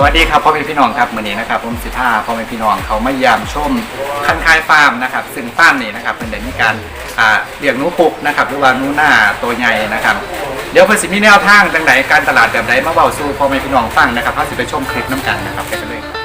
สวัสดีครับพ่อแม่พี่น้องครับวันนี้นะครับผมสิทธาพ่อแม่พี่น้องเขามายามชมคันคายฟาร์มนะครับซึ่งฟาร์มนี่นะครับเป็นเด้มีการอ่าเลี้ยงนูปุกนะครับหรือว่านูหน้าตัวใหญ่นะครับเดี๋ยวเพิ่นสิมีแนวทางจังไดการตลาดแบบไหนมาเบาสู้พ่อแม่พี่น้องฟังนะครับเขาสิไปชมคลิปน้ำกันนะครับไปกันเลย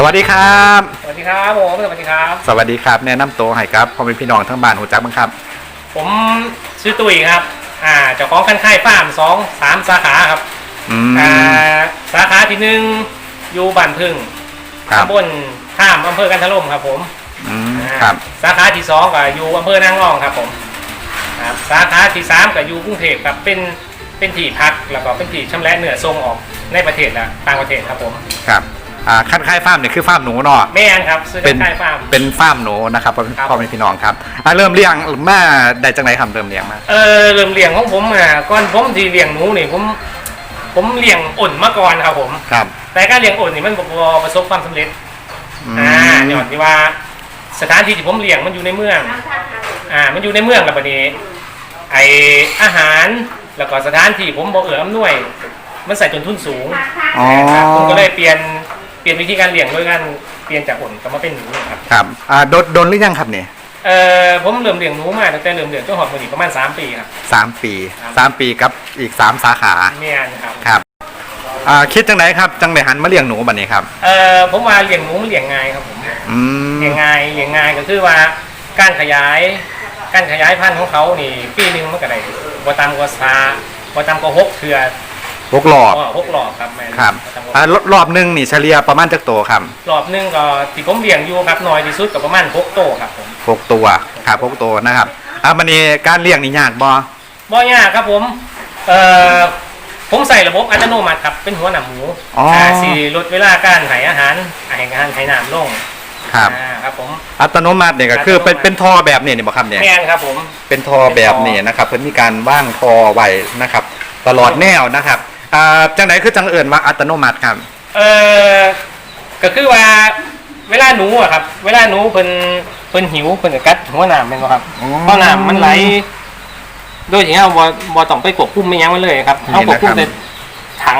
สวัสดีครับ สวัสดีครับผมสวัสดีครับ สวัสดีครับ แนะนำตัวให้ครับพ่อแม่พี่น้องทั้งบ้านหูจักบ้างครับ ผมชื่อตุ้ยครับ อ่าเจ้าของคันค่ายฟาร์มสองสามสาขาครับอืมอ่าสาขาที่หนึ่งอยู่บ้านพึ่งครับตำบลข้ามอำเภอกันทะล่มครับ ผมอืมอ่าครับ สาขาที่สองก็อยู่อำเภอนางรองครับ ผมครับสาขาที่สามก็อยู่กรุงเทพครับเป็นเป็นที่พักแล้วก็เป็นที่ชำระเนื้อส่งออกในประเทศและต่างประเทศครับผมครับ อ่าคันคายฟาร์มเนี่ยคือฟาร์มหนูเนาะ แม่นครับซื้อเป็คันนค่ายฟาร์ม เป็นฟาร์มหนูนะครับพ่อครับ พ่อแม่พี่น้องครับอะเริ่มเลี้ยงมาได้จังไหนครับเริ่มเลี้ยงมา เออเริ่มเลี้ยงของผมอะก่อนผมที่เลี้ยงหนูนี่ผม ผมเลี้ยงอ่นมาก่อนครับผม ครับแต่การเลี้ยงอ่นนี่มันบ่ประสบความสำเร็จอือ่ามย้อนที่ว่าสถานที่ที่ผมเลี้ยงมันอยู่ในเมือง อ่า มันอยู่ในเมืองแล้วบัดนี้ ไออาหารแล้วก็สถานที่ผมบ่เอื้ออำนวย มันใส่ต้นทุนสูง อ๋อนะครับผมก็เลยเปลี่ยนเป ลี่ยนวิธีการเลี้ยงด้วยการเปลี่ยนจากอ่นก็มาเป็นหนูครับครับอ่าโดนโดนหรือยังครับเนี่ยเอ่อผมเริ่มเลี้ยงหนูมาตั้งแต่เริ่มเลี้ยงจนหอดมือนีประมาณสามปีครับ สามปีครับสามปีกับอีกสามสาขาเมียนะครับครับอ่าคิดจังไหนครับจังไหนหันมาเลี้ยงหนูบัดนี้ครับเอ่อผมว่าเลี้ยงหนูมันเลี้ยงง่ายครับผมอืมเลี้ยงง่ายเลี้ยงง่ายก็คือว่าการขยาย การขยายพันธุ์ของเขานี่ปีหนึงมันก็ได้บ่ต่ำกว่าซาบ่ต่ำกว่าหกเทื่อ พวกหลอดก็หกหลอกครับแม่นครับต่ำกว่าอ่ารอบรอบหนึงนี่เฉลี่ยประมาณจักโตครับรอบหนึงก็ที่ผมเลี้ยงอยู่ครับน้อยที่สุดก็ประมาณหกโตครับผมหกตัวครับหกตัวนะครับอ่ามันนี่การเลี้ยงนี่ยากบ่บ่ยากครับผมเอ่อผมใส่ระบบอัตโนมัติครับเป็นหัวหน้าหมูอ๋ออ่าสิลดเวลาการให้อาหารให้อาหารให้น้ำลงครับอ่าครับผม อัตโนมัติเนี่ยก็คือเป็นอัตโนมัติ เป็นท่อแบบนี้นี่บ่ครับเนี่ย แม่นครับผม เป็นท่อแบบนี้นะครับเพิ่นมีการว่างท่อไว้นะครับ ตลอดแนวนะครับ อ่าจังไหนคือจังเอิญว่าอัตโนมัติครับ เออก็คือว่าเวลาหนูอะครับ เวลาหนูเพิ่นเพิ่นหิวเพิ่นก็กัดหัวหนามแม่นบ่ครับอ๋อเพราะน้ำมันไหลโดยที่เฮาบ่บ่ต้องไปควบคุมไม่หยังมันเลยครับนี่เฮาควบคุมนะครับแต่ถัง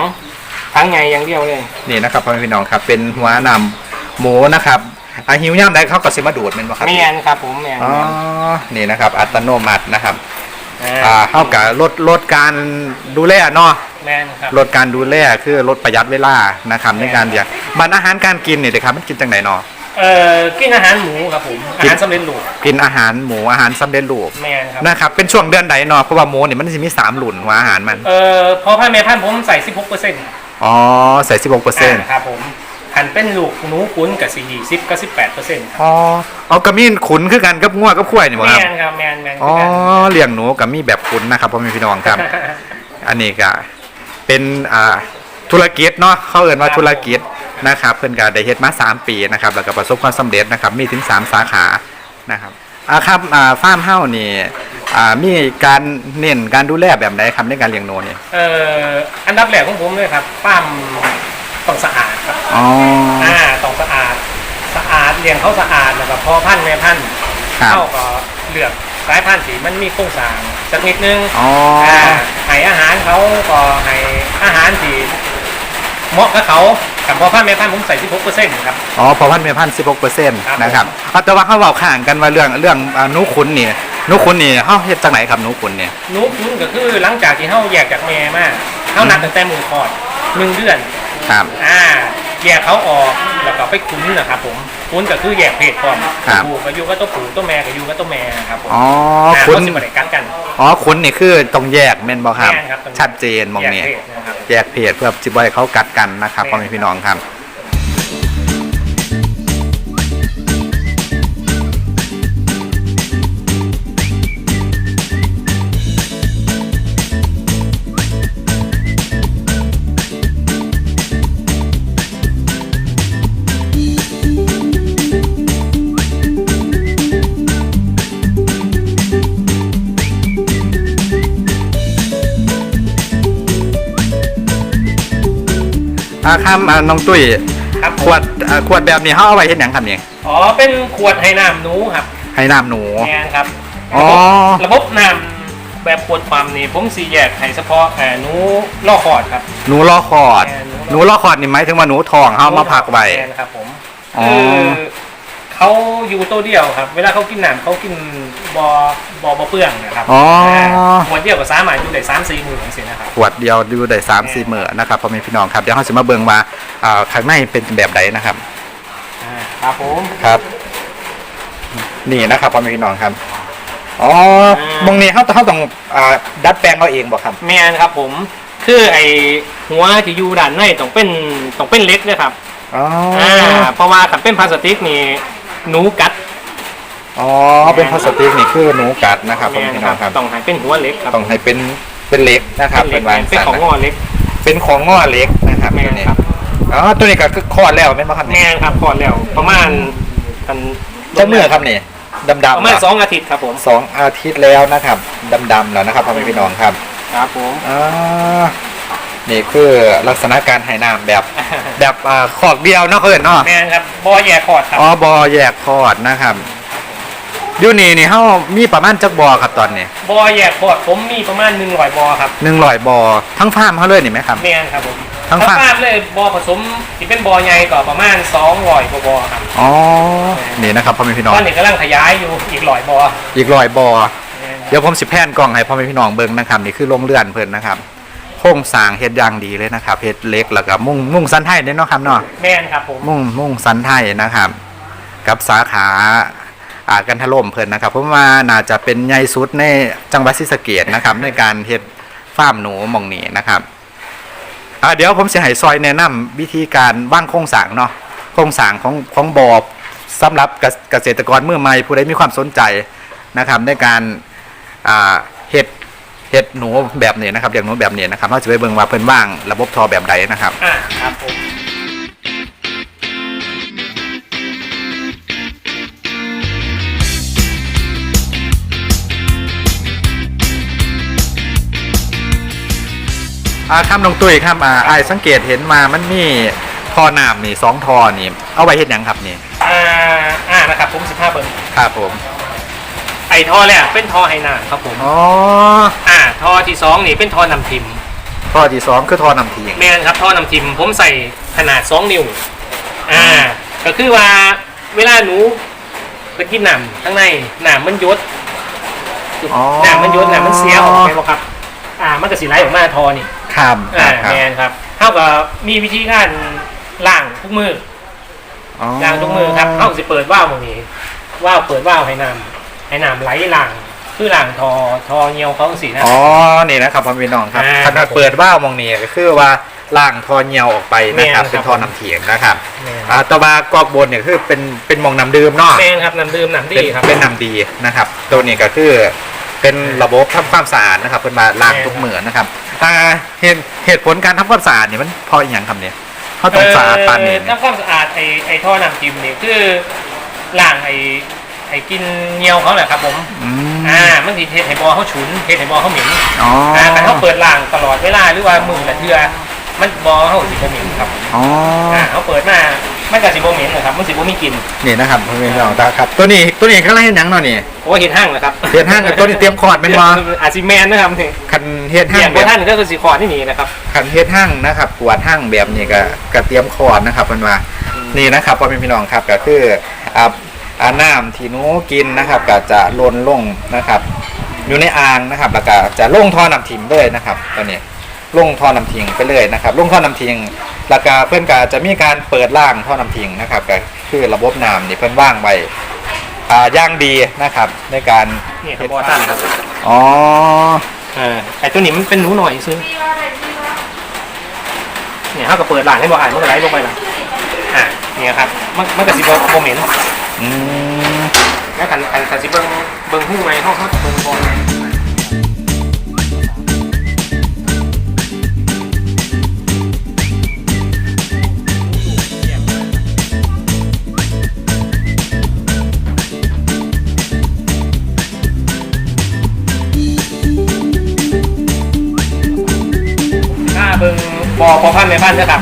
ถังใหญ่อย่างเดียวเลย นี่นะครับพ่อแม่พี่น้องครับ เป็นหัวนำหมูนะครับอาหิวย่ำได้เขาก็สิมาดูดแม่นบ่ครับแม่นครับผมแม่นอ๋อนี่นะครับ อัตโนมัตินะครับ อ่าอ่าเท่ากับลดลดการดูแลเนาะ แม่นครับ ลดการดูแลคือลดประหยัดเวลานะครับในการเลี้ยงมันอาหารการกินเนี่ยนะครับมันกินจังไหนเนาะ เอ่อกินอาหารหมูครับผมอาหารสำเร็จรูปกินอาหารหมูอาหารสำเร็จรูปแม่นครับนะครับเป็นช่วงเดือนใดเนาะเพราะว่าหมูเนี่ยมันจะมีสามหลุนหัวอาหารมันเอ่อพอพันแม่พันธุ์ผมใส่ 16%อ๋อใส่สิบหกเปอร์เซ็นต์าครับผมคันเป็นลูกหนูขุนกับ4 10กับ18%ครับอ๋อเอากระมีนขุนคือกันกับงัวกับควายนี่บ่ครับแม่นครับแม่นแม่นอ๋อคือกัน เลี้ยงหนูกับมีแบบขุนนะครับพ่อแม่พี่น้องครับ อันนี้ก็ เป็นอ่าธุรกิจเนาะเขาเอ่นว่าธุรกิจนะครับเพิ่นก็ได้เฮ็ดมา 3 ปีนะครับแล้วก็ประสบความสำเร็จนะครับมีถึง 3 สาขานะครับอ่าครับอ่าฟาร์มเฮานี่อ่ามีการเน้นการดูแลแบบไหนครับในการเลี้ยงหนูนี่เอ่ออันดับแรกของผมเลยครับป้ามต้องสะอาดครับอ๋ออ่าต้องสะอาดสะอาดเลี้ยงเขาสะอาดแล้วก็พอพันธุ์แม่พันธุ์ครับ เข้าก็เลือก สายพันธุ์สีมันมีโครงสร้างสักนิดนึงอ๋ออ่าให้อาหารเขาก็ให้อาหารที่เหมาะกับเขากับพอพันธุ์แม่พันธุ์ผมใส่16%ครับ อ๋อพอพันเมพันสิบหกเปอร์เซ็นต์ครับ นะครับเอาแต่ว่าเขาเว้าข้างกันว่าเรื่องเรื่องอ่าหนูขุนนี่หนูขุนนี่เฮาเฮ็ดจังไหนครับหนูขุนนี่หนูคุ้นก็คือหลังจากที่เขาแยกจากแม่มาเขานับตั้งแต่มือคลอดหนึ่งเดือน ครับ อ่า แยกเขาออกแล้วก็ไปคุ้นนะครับผมคุ้นก็คือแยกเพศก่อนครับผูก็อยู่กับตัวผูตัวแม่ก็อยู่กับตัวแม่ครับผมอ๋ออ่าขุนเขาสิบริกัดกัน อ๋อขุนนี่คือต้องแยกแม่นบ่ครับแม่นครับต้องชัดเจนมองนี่แยกเพศนะครับ แยกเพจเพื่อจิบอยเขากัดกันนะครับแม่นพ่อแม่พี่น้องครับ อาข้ามอ่าน้องตุ้ยครับขวดอ่าขวดแบบนี้เขาเอาไว้เห็นหยังครับนี่อ๋อเป็นขวดให้น้ำหนูครับให้น้ำหนู แม่นครับอ๋อระบบน้ำแบบขวดความนี่ผมสีแยกให้เฉพาะเอ่อหนูล่อคอร์ดครับ หนูล่อคอร์ดแม่นหนูล่อคอร์ดนี่หมายถึงว่าหนูทองเขาเอามาพักไว้ แม่นครับผมอ๋อ คือ เขาอยู่ตัวเดียวครับ เวลาเขากินน้ำเขากินบอบอบอเปลืองนะครับอ๋อาขวดเดียวกับสามารถอยู่ได้สามสี่หมื่นอย่างเสียนะครับ ขวดเดียวดูได้สามสี่หมื่นนะครับพ่อแม่พี่น้องครับเดี๋ยวเขาจะมาเบิ่งว่าอ่าข้างในเป็นแบบใดนะครับ อ่าครับผมครับ นี่นะครับพ่อแม่พี่น้องครับอ๋ออ่ามงนี้เขาเขาต้องอ่าดัดแปลงเอาเองบ่ครับ แมนครับผม คือไอหัวที่อยู่ด้านในต้องเป็นต้องเป็นเล็กนะครับ อ๋อ อ่า เพราะว่าถ้าเป็นพลาสติกนี่ หนูกัดอ๋อเป็นพลาสติกนี่คือหนูกัดนะครับพ่อแมแม่นพี่คน้รัอบงครับต้องให้เป็นหัวเล็กครับต้องให้เป็นเป็นเหล็กนะครับเป็นเป็นเล็กวางเป็นสันของงอเล็กเป็นของง้อเหล็กนะครับแมตัวนนี้ครับอ๋อตัวนี้ก็คือคลอดแล้วแม่นบ่ครับแมนี่นครับพอแล้วประมาณกันเจ้าเมื่อครับนี่ดำๆประมาณเหรอสองอาทิตย์ครับผมสองอาทิตย์แล้วนะครับดำๆแล้วนะครับพ่อแม่พี่น้องครับ ครับผม อ่า นี่คือลักษณะการไหน้ำแบบ แบบอ่าขอกเดียวเนาะเอิญเนาะแมนครับบอแยกคอร์ดครับอ๋อบอแยกคอดนะครับอยู่นี่นี่เฮามีประมาณจักบอครับตอนนี้บอแยกคอร์ดผมมีประมาณหนึ่งร้อยบอครับหนึ่งร้อยบอทั้งฟาร์มเขาเลยนี่ไหมครับ แมนครับผมทั้งถ้าฟาร์ม ฟาร์มเลยบอผสมที่เป็นบอใหญ่ก็ประมาณสองร้อยกว่าบอครับอ๋อนี่นะครับพ่อแม่พี่น้องตอนนี้กำลังขยายอยู่อีกร้อยบออีกร้อยบอแม่นครับ เดี๋ยวผมสิแพนกล้องให้พ่อแม่พี่น้องเบิ่งนะครับนี่คือโรงเรือนเพิ่นนะครับโครงสร้างเฮ็ดอย่างดีเลยนะครับเฮ็ดเล็กแล้วก็มุ่งมุ่งสันไทยเด้เนาะครับเนาะแม่นครับผมมุ่งมุ่งสันไทยนะครับ กับสาขาอ่ากันทะล่มเพิ่นนะครับ เพราะว่าน่าจะเป็นใหญ่สุดในจังหวัดศรีสะเกษนะครับ ในการเฮ็ดฟาร์มหนูหมองนี้นะครับอ่าเดี๋ยวผมสิให้ซอยแนะนำวิธีการวางโครงสร้างเนาะโครงสร้างของของบ่อสำหรับเกษเกษตรกรมือใหม่ผู้ใดมีความสนใจนะครับ ในการอ่าเฮ็ด เฮ็ดหนูแบบนี้นะครับเลี้ยงหนูแบบนี้นะครับเราจะไปเบิ่งว่าเพิ่นว่างระบบทอแบบใดนะครับ อ่าครับผมอ่าครับน้องตุ้ยครับอ่าไอายสังเกตเห็นมามันมีทอน้ำนี่สองทอนี่ เอาไว้เฮ็ดหยังครับนี่ อ่าอ่านะครับผมสิบห้าเบิ้งครับผมไอท่อเนี่ยเป็นท่อไฮนาครับผมอ๋ออ่าท่อที่สองนี่เป็นท่อนำทิมทอที่สองคือทอนำทิ้งแม่นครับท่อนำทิมผมใส่ขนาดสองนิ้วอ่าก็คือว่าเวลาหนูไปกินน้ำข้างในน้ำมันยศอ๋อน้ำมันยศน้ำมันเสียออกไปบ่ครับ อ่ามันก็สีไหลออกมาท่อนี่ครับคอ่ารับครับแม่นครับเท่ากับมีวิธีการล้างทุกมืออ๋อล้างทุกมือครับเท่าสิเปิดว่าวตรงนี้ว่าวเปิดว่าวให้น้ำ ให้น้ำไหลล้างคือล้างทอทอเงียวเขาสีนะ อ๋อ นี่นะครับพ่อพี่น้องครับอ่าขนาดเปิดว่าวมองนี่ก็คือว่าล่างทอเหี่ยวออกไปนะครับ แม่นครับ เป็นทอน้ำเถียงนะครับแม่นอ่าแตะวากอกบนเนี่ยคือเป็นเป็นหมองน้ำดื่มเนาะ แม่นครับน้ำดื่มน้ำดีเป็นครับ เป็นน้ำดีนะครับ ตัวนี้ก็คือเป็นระบบทำความสะอาดนะครับเป็นมาล้างทุกมือนะครับอ่าเหตุเหตุผลการทำความสะอาดเนี่ยมันเพราะอหย่างครับเนี่ยเขาต้องสะอาดปานนี้เอ่อเนี่ย ทำความสะอาดไอ้ไอ้ท่อน้ำจิ้มนี่คือล้างไอ้ ไอ้กินเงียวเขาแหละครับผมอืมอ่ามันสิเฮ็ดให้บอเขาฉุนเฮ็ดให้บอเขาเหม็นอ๋ออ่าแต่เขาเปิดล้างตลอดเวลาหรือว่ามือละเทื่อมันบอเขาสิบ่เหม็นครับอ๋ออ่าเขาเปิดมามันก็สิบ่เหม็นนะครับมันสิบ่มีกลิ่นนี่นะครับพ่อแม่พี่น้องครับ ตัวนี้ตัวนี้ข้างล่างเห็นหยังเนาะนี่โอ้เฮ็ดห้างนะครับเฮ็ดห้างกับตัวนี้เตรียมคอร์ดเป็นมาอาซิแมนนะครับนี่คันเฮ็ดห้าเรียงกแบว่าบท่านก็คือสิคอร์ดที่นี่นะครับ คันเฮ็ดห้างนะครับกวาดห้างแบบนี้ก็ก็เตรียมคอร์ดนะครับเพิ่นว่า นี่นะครับพ่อแม่พี่น้องครับก็คืออ่า อ่าน้ำที่หนูกินนะครับก็จะล้นลงนะครับ อยู่ในอ่างนะครับแล้วก็จะลงท่อน้ำทิ้งเลยนะครับตัวนี้ลงท่อน้ำทิ้งไปเลยนะครับลงท่อน้ำทิ้งแล้วก็เพื่อนก็จะมีการเปิดล่างท่อน้ำทิ้งนะครับก็คือระบบน้ำนี่เพื่อนว่างไว้อ่าอย่างดีนะครับในการนี่ครับบอท่านครับอ๋ออ่าไอ้ตัวนี้มันเป็นหนูหน่อยซื้อเนี่ยเขาก็เปิดร้านให้บออ่านมันก็ไหลลงไปละอ่าเนี่ยครับมันมันก็สิบโมเหมน อืมแล้วคันคันคันสิเบิ้งเบิ้งหู้ไหมเขาเขาเบิ้งบอลถ้าเบิ้งบอพอพันในพันนะครับ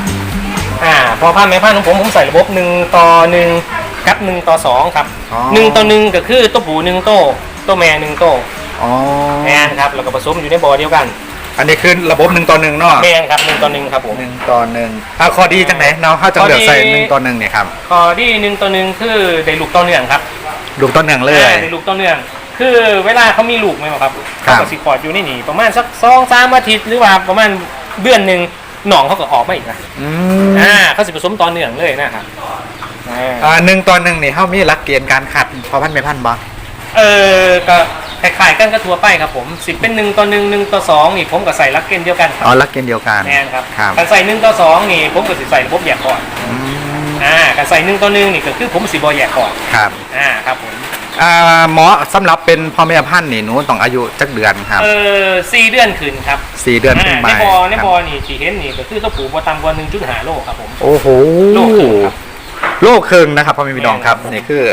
อ่า พอพันแม่พันของผมผมใส่ระบบหนึ่งต่อหนึ่ง กับหนึ่งต่อสองครับอ๋อ หนึ่งต่อหนึ่งก็คือตัวผู้หนึ่งโตตัวแม่หนึ่งโตอ๋อแม่นครับแล้วก็ผสมอยู่ในบ่อเดียวกันอันนี้คือระบบหนึ่งต่อหนึ่งเนาะแม่นครับหนึ่งต่อหนึ่งครับผม หนึ่งต่อหนึ่งอะข้อดีจังไหนเนาะเขาจะเลือกใส่ข้อดี หนึ่งต่อหนึ่งเนี่ยครับข้อที่หนึ่งต่อหนึ่งคือได้ลูกต่อเนื่องครับลูกต่อหนึ่งเลย อ่าได้ลูกต่อเนื่อง คือเวลาเขามีลูกไหมครับครับเขาก็สิคอดอยู่ในนี่ประมาณสักสองสามอาทิตย์หรือว่าประมาณเดือนหนึ่งหนองเขาก็ออกมาอีกนะอืมอ่าเขาสิผสมต่อเนื่องเลยนะครับ อ่าอ่าหนึ่งต่อหนึ่งนี่เขามีหลักเกณฑ์การขัดพอพันไม่พันบ่เออก็คล้ายๆกันก็ทั่วไปครับผมสิเป็นหนึ่งต่อหนึ่งหนึ่งต่อสองนี่ผมก็ใส่ลักเกณฑ์เดียวกันคอ๋รัอบหลักเกณฑ์เดียวกันแน่นครับครับการใส่หนึ่งต่อสองนี่ผมก็สิใส่ระบบแยกก่อนอืมอ่าการใส่หนึ่งต่อหนึ่งนี่ก็คือผมสิบอแยกก่อนครับอ่าครับผมอ่าหมอสำหรับเป็นพ่อแม่พันธุ์นี่หนูต้องอายุจักเดือนครับเออสี่เดือนขึ้นครับสี่เดือนขึ้นไปในบอในครับบอนี่ที่เห็นนี่ก็คือตัวผูบ่ต่ำกว่าหนึ่งจุดห้าโลครับผมโอ้โหโลครึ่งครับ โลครึ่งนะครับพ่อแม่พี่น้องครับแม่นครับนี่คือ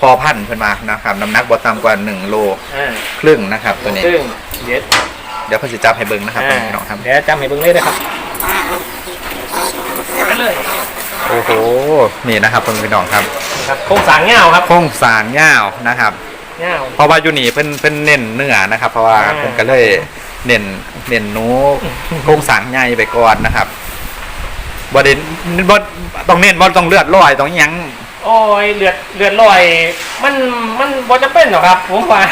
พอพันธุ์เพิ่นมานะครับน้ำหนักบ่ต่ำกว่า1โลอ่าครึ่งนะครับ ตัวนี้ซึ่งเดี๋ยวเดี๋ยวเพิ่นสิจับให้เบิ่งนะครับพ่ออ่าแม่พี่น้องครับ เดี๋ยวจำให้เบิ่งเลยนะครับไปเลยโอ้โหนี่นะครับพ่อแม่พี่น้องครับครับโครงสร้างเงาครับโครงสร้างยาวนะครับ เงา เพราะว่าอยู่นี่เพิ่นเพิ่นเน้นเนื้อนะครับ เพราะว่าอ่า เพิ่นก็เลยเน้นเน้นหนูโครงสร้างใหญ่ไปก่อนนะครับ บ่ได้บ่ต้องเน้นบ่ต้องเลือดลอยต้องหยังโอ้ยเลือดเลือดลอย มันมันบ่จะเป็นหรอกครับ ผมว่า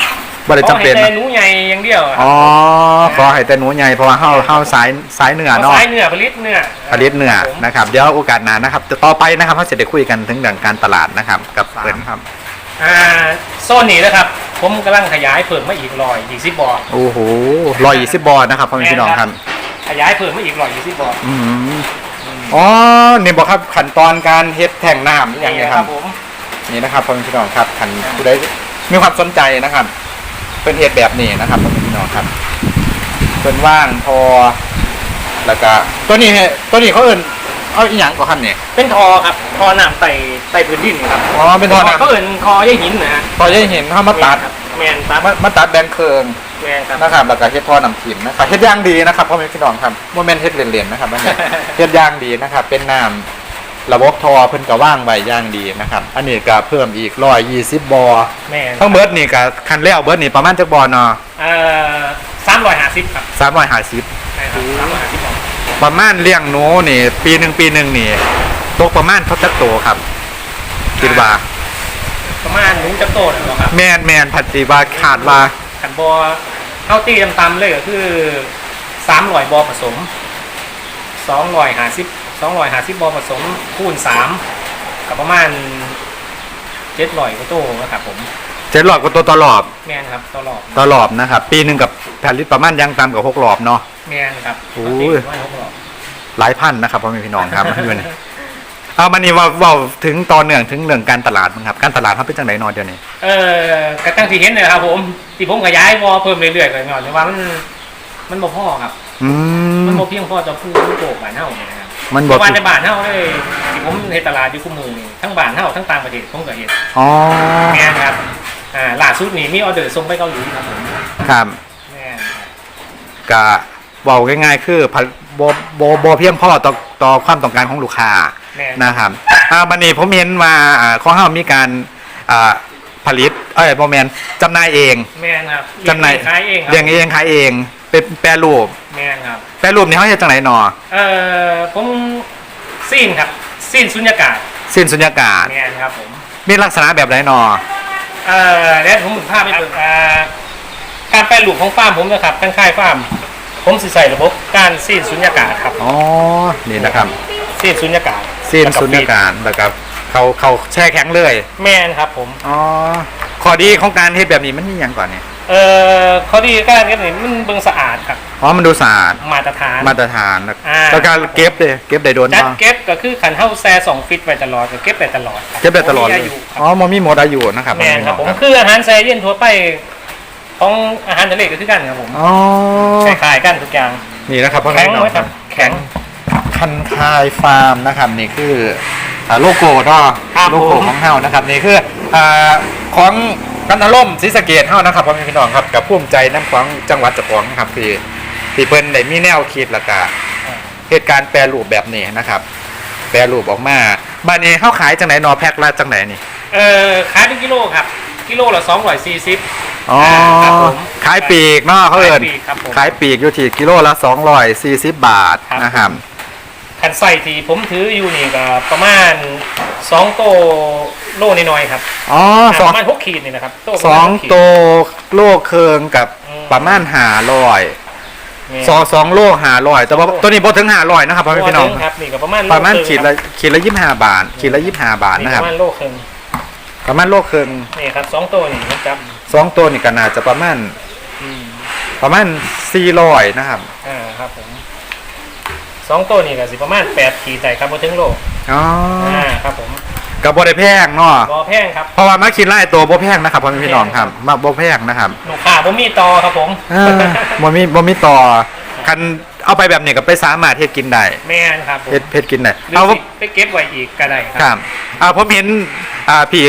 บ่ได้จำเป็นขอให้แต่นะหนูใหญ่อย่างเดียวอะคอ๋รัอบขอให้แต่หนูใหญ่เพราะว่าเฮาเฮาสายสายเนื้อเอาเนาะ สายเนื้อผลิตเนื้อผลิตเนื้อครับผมนะครับเดี๋ยวโอกาสหน้านะครับจะต่อไปนะครับเราจะได้คุยกันถึงเรื่องการตลาดนะครับ กับเพิ่นครับอ่าโซนนี้นะครับ ผมกำลังขยายเพิ่มมาอีกร้อยยี่สิบบ่อโอ้โหร้อยยี่สิบบอนะครับพ่อแม่พี่น้องครับขยายเพิ่มมาอีกร้อยยี่สิบบ่ออืม อ๋อนี่บอกครับขั้นตอนการเฮ็ดแท่งน้ำอย่างนี่นี้นะคครัรับบผม นี่นะครับพ่อแม่พี่น้องครับคันผู้ใดมีความสนใจนะครับ เป็นเฮ็ดแบบนี้นะครับพ่อแม่พี่น้องครับเป็นว่างพอ แล้วก็ตัวนี้ฮะตัวนี้เขาเอิ้นเอาอีหยังก็ครับเนี่ย เป็นทอครับทอน้ำไต่ไต่พื้นดินครับอ๋อเป็นทอน้ำเขาเอินทอยายหินนะฮะพอจะเห็นเขามาตัดแมนตัดมามาตัดแบนเคิง แมนครับ นะครับแล้วก็เฮ็ดท่อน้ำทิมนะครับเฮ็ดย่างดีนะครับพ่อแม่พี่น้องครับโมเมนต์เฮ็ดเหรียญๆนะครับอันนี้ เฮ็ดย่างดีนะครับ เป็นน้ำระบบทอเพิ่นก็ว่างไว้ย่างดีนะครับ อันนี้ก็เพิ่มอีก120บอแมนทั้งเบิดนี่ก็คันแล้วเบิดนี่ประมาณจักบอเนาะเอ่อสามร้อยห้าสิบครับ350ใช่ครับสามร้อยห้าสิบประมาณเลี้ยงหนูนี่ ปีหนึงปีหนึงนี่ตกประมาณเท่าจักโตครับคิดว่าประมาณหนึ่งจับโตนะครับ แม่นแม่นผัดสิว่าคาดว่า ขันบอเข้าตีตำๆเลยก็คือสามร้อยบอผสมสองร้อยห้าสิบสองร้อยห้าสิบบอผสมคูณสามกับประมาณเจ็ดร้อยกว่าโตนะครับผม700กว่าตัวต่อรอบแมนครับตลอดต่อรอบนะครับ ปีหนึงกับผลิตประมาณอยังต่ำกว่าหกรอบเนาะแมนครับโอ้ปยกติว่าเขาบอกหลายพันนะครับพ่อแม่พี่น้องครับ อยู่นี่ เอามานี่ว่าเว่าถึงตอนเนื่องถึงเรื่องการตลาดมั้งครับ การตลาดเขาเป็นจังไหนนอนเดียวนี้ เออกระตั้งที่เห็นเลยครับผมที่ผมขยายวอเพิ่มเรื่อยๆกันก่อนแต่ว่ามันมันบ่พอครับ อืม มันบ่เพียงพอจะพูดลูกโป่งบ้านเฮาเนี่ยนะครับมันเพบอกราะว่าในบ้านเฮาเลยที่ผมเฮ็ดตลาดอยู่คู่มือนี่ทั้งบ้านเฮาทั้งต่างประเทศผมก็เฮ็ดอ๋อ แม่นครับอ่าล่าสุดนี่มีออเดอร์ส่งไปเกาหลีครับผมครับแม่นครับกะบอกง่ายๆคือผลโบโบโบเพียงพอต่อ ต่อความต้องการของลูกค้าแม่น นะครับอ่ามันนี่ผมเห็นว่าอ่าของเฮามีการอ่าผลิตเอ้ยโมเมนจำหน่ายเองแม่นครับจำหน่ายขายเองครับเลี้ยงเองขายเองเป็นแปรรูป แม่นครับ แปรรูปนี่เขาจะจังไหนหนอเอ่อผมซีนครับซีนสุญญากาศสิ้นสุญญากาศ แม่นครับผมมีลักษณะแบบไหนหนอเอ่อแล้วผมถึงภาพไปเปิดอ่าการแปลรูปของฟาร์มผมนะครับทั้งค่ายฟาร์ม ผมสิใส่ระบบการซีนสุญญากาศครับอ๋อ นี่นะครับซีนสุญญากาศสิ้นสุญญากาศแล้วก็เขาเขาแช่แข็งเลย แม่นครับผม อ๋อข้อดีของการเฮ็ดแบบนี้มันมีอย่างก่อนเนี่ยเอ่อเขาดีการเก็บนี่มันเบิ่งสะอาดครับ อ๋อมันดูสะอาด มาตรฐาน มาตรฐานแล้วอ่า แล้วการเก็บเลยเก็บได้โดนจัดเนาะเก็บก็คือขันเท้าแซ่สองฟิตไว้ตลอดก็เก็บไปตลอดครับเก็บได้ตลอดมีเลยอายุครับอ๋อมันมีหมดอายุนะครับแม่นครับผมครับคืออาหารแซ่เย็นทั่วไป ของอาหารทะเลก็คือกันครับผมอ๋อคล้ายๆกันทุกอย่างนี่นะครับพ่อแข็แม่งน้องไว้ครับ แข็งคันคายฟาร์มนะครับนี่คืออ่าโลโก้เนาะครับโลโก้ผมของเฮานะครับนี่คืออ่าของกันทล่มศรีสะเกดเฮานะครับพ่อแม่พี่น้องครับกับภูมิใจน้ำของจังหวัดจักรวงนะครับที่ที่เพิ่นได้มีแนวคิดแล้วก็เหตุการณ์แปรรูปแบบนี้นะครับ แปรรูปออกมาบ้านนี้เขาขายจังไหนนอแพ็คละจังไหนนี่ เอ่อขายเป็นกิโลครับ กิโลละสองร้อยสี่สิบอ๋อครับผม ขายปีกเนาะเขาเอินขายปลีกครับผมขายปีกอยู่ที่กิโลละ240 บาทครับ นะครับคันใส่ที่ผมถืออยู่นี่ก็ประมาณสองโตโลน้อยๆครับอ๋อสปองระมาณหกขีดนี่นะครับโตประสมาอณงหกขีด โตโลเคืองกับอืม ประมาณหาลอยนี่สองสองโลหาลอยแต่ว่าตัวนี้บ่ถึงหาลอยนะครับพ่อแม่พี่น้องโลนึครับนี่ก็ประมาณโลประมาณคงขีดละขีดละยี่สิบห้าบาทขีดละยี่สิบห้าบาทนี่นะปครับ ระมาณโลครึ่ง ประมาณโลเคืองนี่ครับสองโตนี่นะครับสองตัวนี่ก็น่าจะประมาณอืมประมาณสี่ร้อยนะครับอ่าครับผมสองโตนี่ก็สิประมาณแปดขีดใส่ครับบ่ถึงโลอ๋ออ่าครับผมกับบ่ได้แพงเนาะบ่แพงครับเพราะว่ามาคิดไล่ตัวบ่แพงนะครับพ่อแม่พี่น้องครับมาบ่แพงนะครับลูกค้าผมมีต่อครับผมเออบ่มีบ่มีต่อคัน เอาไปแบบนี้ก็ไปสามารถเฮ็ดกินได้แม่นครับผมเฮ็ดเฮ็ดกินได้หรือเอา สิไปเก็บไว้อีกก็ได้คครับรับอ่าผมเห็นอ่าพี่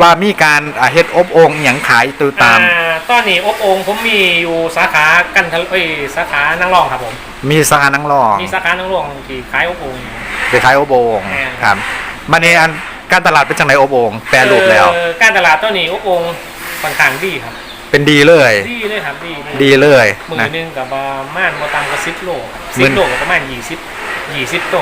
ว่ามีการอ่าเฮ็ดอบโอ่งอหยังขายตูตาม อ่าตอนนี้อบโองผมมีอยู่สาขากันทะเอ้ยสาขานั่งรองครับผม มีสาขานังรองมีสาขานั่งรองที่ขายอบโองอยู่ไปขายอบโอ่งแม่ครับมันในอันการตลาดเป็นจังไดอบโอ่งแปรรูปแล้ว เอ่อการตลาดตอนนี้อบโองค่อนข้างดีครับ เป็นดีเลย ดีเลยครับดีดีเลยมือนะ หนึงกับประมาณบ่ต่ำกว่า10โลมื้สิอบโลก็ประมาณ20 20โล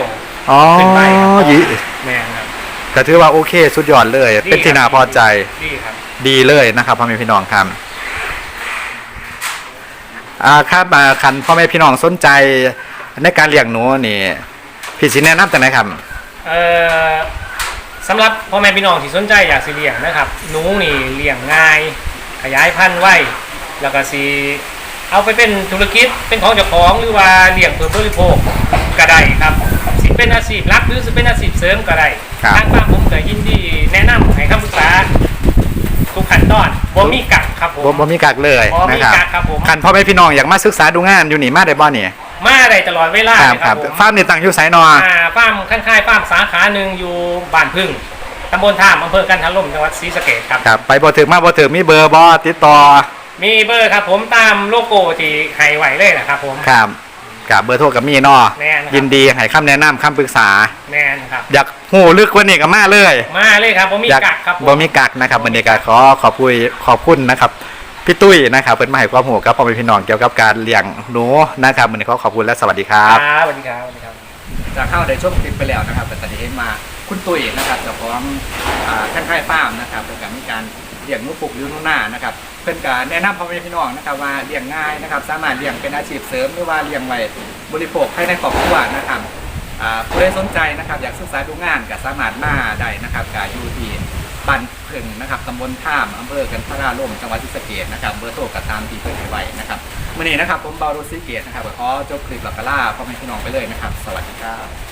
อ๋อขึ้นไปครับยิแม่นครับก็ถือว่าโอเค สุดยอดเลย ดีเป็นที่น่าครับพอใจ ดีครับ ดีเลยนะครับพ่อแม่พี่น้องครับอ่าครับอ่าคันพ่อแม่พี่น้องสนใจในการเลี้ยงหนูนี่พี่สิแนะนำจังไหนครับ เอ่อสำหรับพ่อแม่พี่น้องที่สนใจอยากสิเลี้ยงนะครับหนูนี่เลี้ยงง่าย ขยายพันธุ์ไว้ แล้วก็สิเอาไปเป็นธุรกิจเป็นของเจ้าของหรือว่าเลี้ยงเพื่อบริโภคก็ได้ครับสิเป็นอาชีพหลักหรือสิเป็นอาชีพเสริมก็ได้ครับทางบ้านผมก็ยินดีแนะนำให้คำปรึกษาทุกขั้นตอนบ่มีกักครับผมบ่บ่มีกักเลยบ่มีนะครับกักครับผมคันพ่อแม่พี่น้องอยากมาศึกษาดูงานอยู่นี่มาได้บ่นี่มาได้ตลอดเวลาครับเลยคครัรับบผมฟาร์มนี่ตั้งอยู่ไสนออ่าฟาร์มข้างๆฟาร์มสาขาหนึ่งอยู่บ้านพึ่ง ตำบลท่ามอำเภอกันทะล่มจังหวัดศรีสะเกษครับ ครับ ไปบ่ถึงมาบ่ถึงมีเบอร์บ่ติดต่อมีเบอร์ครับผมตามโลโก้ที่ให้ไว้เลยนะครับผมครับกับเบอร์โทรกับมีเนาะแม่นครับยินดีให้คำแนะนำคำปรึกษาแม่นครับ อยากหูลึกกว่านี้ก็มาเลย มาเลยครับผมมีอยากกักครับผม บ่มีกักนะครับวันนี้ก็ขอขอบคุณขอบคุณนะครับพี่ตุ้ยนะครับเพิ่นมาให้ความรู้กับพ่อแม่พี่น้องเกี่ยวกับการเลี้ยงหนูนะครับวันนี้ขอขอบคุณและสวัสดีครัคบรับสวัสดีครับสวัสดีครับ จากเข้าได้ชมคลิปไปแล้วนะครับแต่ตอนนี้มา คุณตุ้ยนะครับเจ้าของอ่าท่านไข่ฟาร์มนะครับเป็นการมีการเลี้ยงหนูปลูกหรือหนูหน้านะครับเป็นการแนะนำพ่อแม่พี่น้องนะครับว่าเลี้ยงง่ายนะครับ สามารถเลี้ยงเป็นอาชีพเสริมหรือว่าเลี้ยงไว้บริโภคภายในครอบครัวนะครับผู้ใดสนใจนะครับอยากศึกษาดูงานก็สามารถมาได้นะครับกาอยู่ที่บ้านพึ่งนะครับตำบลท่ามอำเภอกันทราล่มจังหวัดศรีสะเกษนะครับเบอร์โทรกับตามที่เพิ่นให้ไว้นะครับวันนี้นะครับผมเบาโรซิเกตนะครับขอจบคลิปหลักกะล่าพ่อแม่พี่น้องไปเลยนะครับ สวัสดีครับ